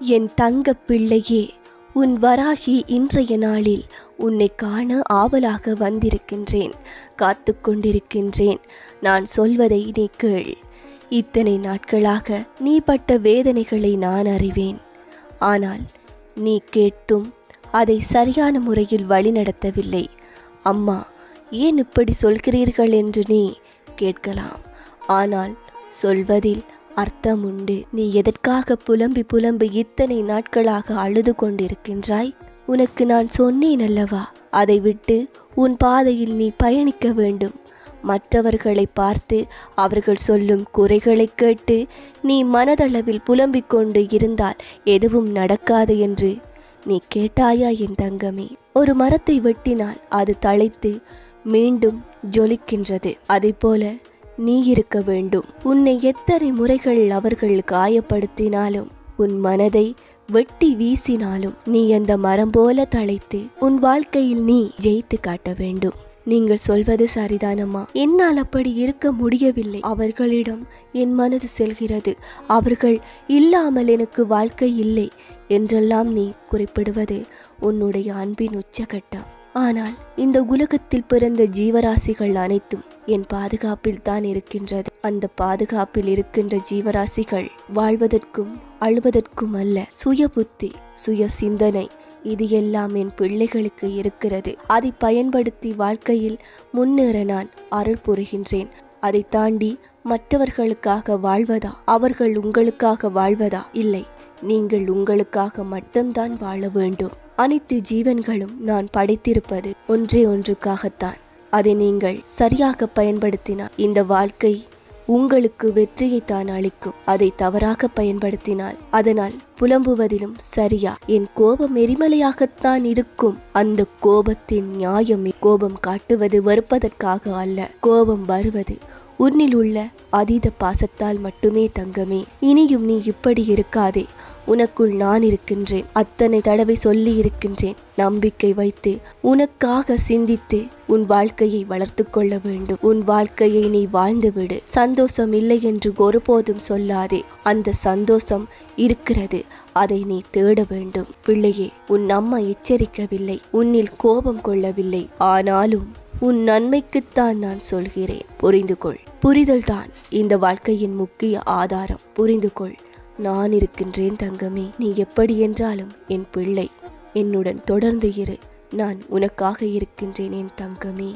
என் தங்க பிள்ளையே உன் வராகி இன்றைய நாளில் உன்னை காண ஆவலாக வந்திருக்கின்றேன் காத்து கொண்டிருக்கின்றேன். நான் சொல்வதை நீ கேள். இத்தனை நாட்களாக நீ பட்ட வேதனைகளை நான் அறிவேன். ஆனால் நீ கேட்டும் அதை சரியான முறையில் வழிநடத்தவில்லை. அம்மா ஏன் இப்படி சொல்கிறீர்கள் என்று நீ கேட்கலாம். ஆனால் சொல்வதில் அர்த்தம் உண்டு நீ எதற்காக புலம்பி புலம்பி இத்தனை நாட்களாக அழுது கொண்டிருக்கின்றாய்? உனக்கு நான் சொன்னேன் அல்லவா? அதை விட்டு உன் பாதையில் நீ பயணிக்க வேண்டும். மற்றவர்களை பார்த்து அவர்கள் சொல்லும் குறைகளை கேட்டு நீ மனதளவில் புலம்பிக் கொண்டு இருந்தால் எதுவும் நடக்காது என்று. நீ கேட்டாயா என் தங்கமே? ஒரு மரத்தை வெட்டினால் அது தழைத்து மீண்டும் ஜொலிக்கின்றது. போல நீ இருக்க வேண்டும். உன்னை எத்தனை முறைகள் அவர்கள் காயப்படுத்தினாலும் உன் மனதை வெட்டி வீசினாலும் நீ அந்த மரம் போல தழைத்து உன் வாழ்க்கையில் நீ ஜெயித்து காட்ட வேண்டும். நீங்கள் சொல்வது சரிதானம்மா? என்னால் அப்படி இருக்க முடியவில்லை. அவர்களிடம் என் மனது செல்கிறது. அவர்கள் இல்லாமல் எனக்கு வாழ்க்கை இல்லை என்றெல்லாம் நீ குறிப்பிடுவது உன்னுடைய அன்பின் உச்சகட்டம். ஆனால் இந்த உலகத்தில் பிறந்த ஜீவராசிகள் அனைத்தும் என் பாதுகாப்பில் தான் இருக்கின்றது. அந்த பாதுகாப்பில் இருக்கின்ற ஜீவராசிகள் வாழ்வதற்கும் அழுவதற்கும் அல்ல சுய புத்தி சுய சிந்தனை இது எல்லாம் என் பிள்ளைகளுக்கு இருக்கிறது. அதை பயன்படுத்தி வாழ்க்கையில் முன்னேற நான் அருள் புரிகின்றேன். அதை தாண்டி மற்றவர்களுக்காக வாழ்வதா? அவர்கள் உங்களுக்காக வாழ்வதா? இல்லை நீங்கள் உங்களுக்காக மட்டும்தான் வாழ வேண்டும். அனைத்து ஜீவன்களும் நான் படைத்திருப்பது ஒன்றே ஒன்றுக்காகத்தான். அதை நீங்கள் சரியாக பயன்படுத்தினால் இந்த வாழ்க்கை உங்களுக்கு வெற்றியை தான் அளிக்கும். அதை தவறாக பயன்படுத்தினால் அதனால் புலம்புவதிலும் சரியா. என் கோபம் எரிமலையாகத்தான் இருக்கும். அந்த கோபத்தின் நியாயம் கோபம் காட்டுவது வருப்பதற்காக அல்ல. கோபம் வருவது உன்னில் உள்ள அதீத பாசத்தால் மட்டுமே தங்கமே. இனியும் நீ இப்படி இருக்காதே. உனக்குள் நான் இருக்கின்றேன். அத்தனை தடவை சொல்லி இருக்கின்றேன். நம்பிக்கை வைத்து உனக்காக சிந்தித்து உன் வாழ்க்கையை வளர்த்து கொள்ள வேண்டும். உன் வாழ்க்கையை நீ வாழ்ந்துவிடு. சந்தோஷம் இல்லை என்று ஒருபோதும் சொல்லாதே. அந்த சந்தோஷம் இருக்கிறது. அதை நீ தேட வேண்டும். பிள்ளையே உன் அம்மா எச்சரிக்கவில்லை. உன்னில் கோபம் கொள்ளவில்லை. ஆனாலும் உன் நன்மைக்குத்தான் நான் சொல்கிறேன். புரிந்து கொள் புரிதல் தான் இந்த வாழ்க்கையின் முக்கிய ஆதாரம். புரிந்து கொள் நான் இருக்கின்றேன் தங்கமே. நீ எப்படி என்றாலும் என் பிள்ளை. என்னுடன் தொடர்ந்து இரு. நான் உனக்காக இருக்கின்றேன் என் தங்கமே.